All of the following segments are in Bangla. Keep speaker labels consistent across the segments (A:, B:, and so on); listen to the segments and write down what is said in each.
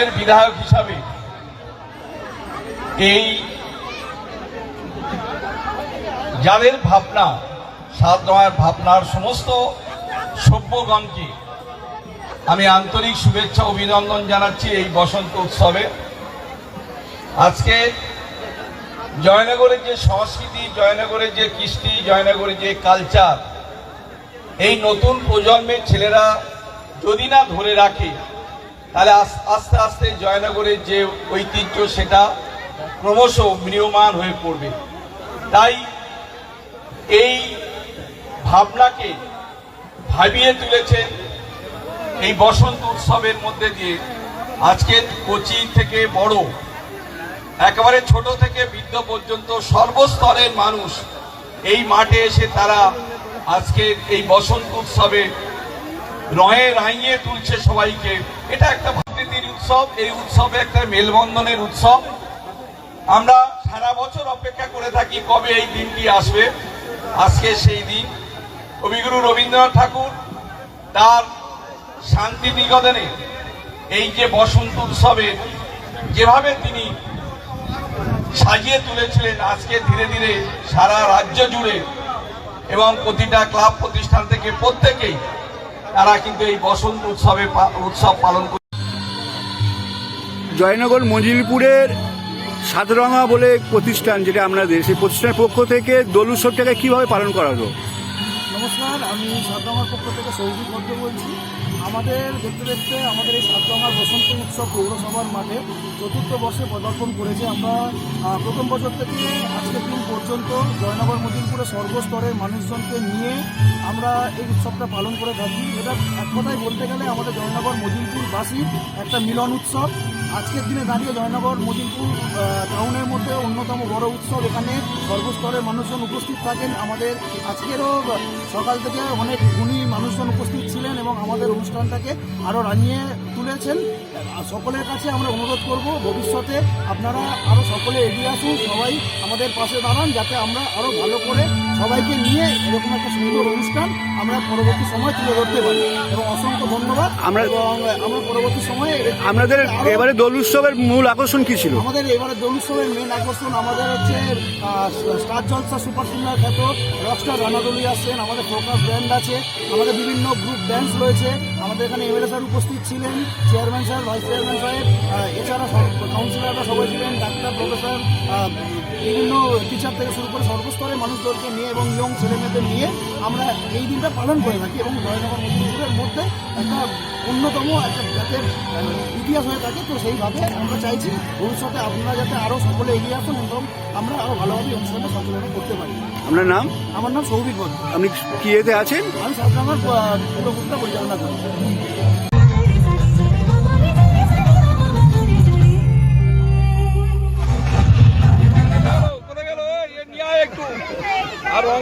A: জয়নগরের বিধায়ক হিসাবে এই যাদের ভাবনা, সাত নয়ের ভাবনার সমস্ত সভ্যগণকে আমি আন্তরিক শুভেচ্ছা, অভিনন্দন জানাচ্ছি এই বসন্ত উৎসবে। আজকে জয়নগরের যে সংস্কৃতি, জয়নগরের যে কৃষ্টি, জয়নগরের যে কালচার এই নতুন প্রজন্মের ছেলেরা যদি না ধরে রাখে তাহলে আস্তে আস্তে জয়নগরের যে ঐতিহ্য সেটা ক্রমশ ম্রিয়মান হয়ে পড়বে। তাই এই ভাবনাকে ভাবিয়ে তুলেছেন এই বসন্ত উৎসবের মধ্যে দিয়ে। আজকে কচি থেকে বড়, একেবারে ছোট থেকে বৃদ্ধ পর্যন্ত সর্বস্তরের মানুষ এই মাঠে এসে তারা আজকে এই বসন্ত উৎসবে রয়ে রাঙিয়ে তুলছে সবাইকে। এটা একটা ভক্তির উৎসব, এই উৎসবে একটা মেলবন্ধনের উৎসব। আমরা সারা বছর অপেক্ষা করে থাকি কবে এই দিনটি আসবে। আজকে সেই দিন। কবিগুরু রবীন্দ্রনাথ ঠাকুর তার শান্তি নিকেতনে এই যে বসন্ত উৎসবে যেভাবে তিনি সাজিয়ে তুলেছিলেন, আজকে ধীরে ধীরে সারা রাজ্য জুড়ে এবং প্রতিটা ক্লাব প্রতিষ্ঠান থেকে প্রত্যেকেই তারা কিন্তু এই বসন্ত উৎসবে উৎসব পালন করে
B: জয়নগর মজিলপুরের সাতরঙা বলে প্রতিষ্ঠান যেটা আপনাদের সেই প্রতিষ্ঠানের পক্ষ থেকে দোল উৎসবটাকে কীভাবে পালন করা হলো?
C: নমস্কার আমি সাতরঙার পক্ষ থেকে সৌভিক ভদ্র বলছি। আমাদের দেখতে দেখতে আমাদের এই সাতরঙার বসন্ত উৎসব পৌরসভার মাঠে চতুর্থ বর্ষে পদার্পণ করেছে। আমরা প্রথম বছর থেকে আজকের দিন পর্যন্ত জয়নগর মদিনপুরে সর্বস্তরের মানুষজনকে নিয়ে আমরা এই উৎসবটা পালন করে থাকি। এটা এক কথায় বলতে গেলে আমাদের জয়নগর মদিনপুরবাসীর একটা মিলন উৎসব। আজকের দিনে দাঁড়িয়ে জয়নগর মদিনপুর টাউনের মধ্যে অন্যতম বড় উৎসব। এখানে সর্বস্তরের মানুষজন উপস্থিত থাকেন। আমাদের আজকেরও সকাল থেকে অনেক গুণী মানুষজন উপস্থিত ছিলেন এবং আমাদের অনুষ্ঠানটাকে আরও রাঙিয়ে তুলেছেন। সকলের কাছে আমরা অনুরোধ করব ভবিষ্যতে আপনারা আরও সকলে এগিয়ে আসুন সবাই আমাদের পাশে দাঁড়ান যাতে আমরা আরও ভালো করে সবাইকে নিয়ে এরকম একটা সুন্দর অনুষ্ঠান আমরা পরবর্তী সময় তুলে ধরতে পারি। এবং অসংখ্য ধন্যবাদ।
B: আমরা-
C: এবং আমরা পরবর্তী সময়ে
B: আপনাদের এবারে দোল উৎসবের মূল আকর্ষণ কি ছিল?
C: আমাদের এবারে দোল উৎসবের মেন আকর্ষণ আমাদের হচ্ছে স্টার জলসা সুপার সিঙ্গার খ্যাত রকস্টার রানাদলি আসছেন আমাদের ফোকাস ব্র্যান্ড আছে আমাদের বিভিন্ন গ্রুপ ড্যান্স রয়েছে। আমাদের এখানে এমএলএ স্যার উপস্থিত ছিলেন, চেয়ারম্যান স্যার, ভাইস চেয়ারম্যান সাহেব এছাড়া কাউন্সিলাররা সবাই ছিলেন, ডাক্তার প্রফেসর বিভিন্ন টিচার থেকে শুরু করে সর্বস্তরের মানুষদেরকে নিয়ে এবং ইয়ং ছেলেমেয়েদের নিয়ে আমরা এই দিনটা পালন করে থাকি এবং জয়নগর মন্দিরের মধ্যে একটা অন্যতম একটা জাতের ইতিহাস হয়ে থাকে। তো সেইভাবে আমরা চাইছি ভবিষ্যতে আপনারা যাতে আরও সকলে এগিয়ে আসুন এবং আমরা আরও ভালোভাবে অনুষ্ঠানটা সঞ্চালনা করতে পারি।
B: আপনার নাম?
C: আমার নাম সৌভিক বর্ধ
B: আপনি কি এতে আছেন?
C: আমি সরকার পুরো গ্রুপটা পরিচালনা করি।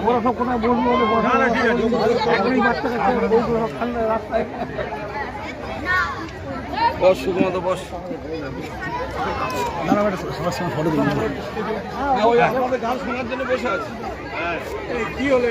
A: আছে সব কোথায় হ্যাঁ সকাল থেকেই হচ্ছে
D: চলছে সাতরঙার ভাবনায় নৃত্যানুষ্ঠান
A: বস শুধুমাত্র বস। ওই আমাদের গান শোনার জন্য বসে আছে। কি হলো